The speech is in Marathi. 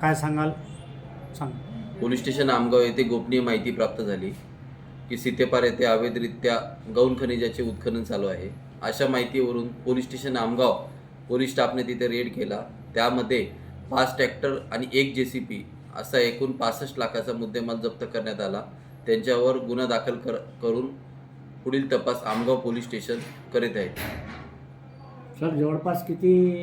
काय सांगाल? सांग. पोलीस स्टेशन आमगाव येथे गोपनीय माहिती प्राप्त झाली की सीतेपार येथे अवैधरित्या गौण खनिजाचे उत्खनन चालू आहे. अशा माहितीवरून पोलीस स्टेशन आमगाव पोलीस स्टाफने तिथे रेड केला. त्यामध्ये पाच ट्रॅक्टर आणि एक जे सी पी असा एकूण पासष्ट लाखाचा मुद्देमाल जप्त करण्यात आला. त्यांच्यावर गुन्हा दाखल कर करून पुढील तपास आमगाव पोलीस स्टेशन करीत आहे सर जवळपास किती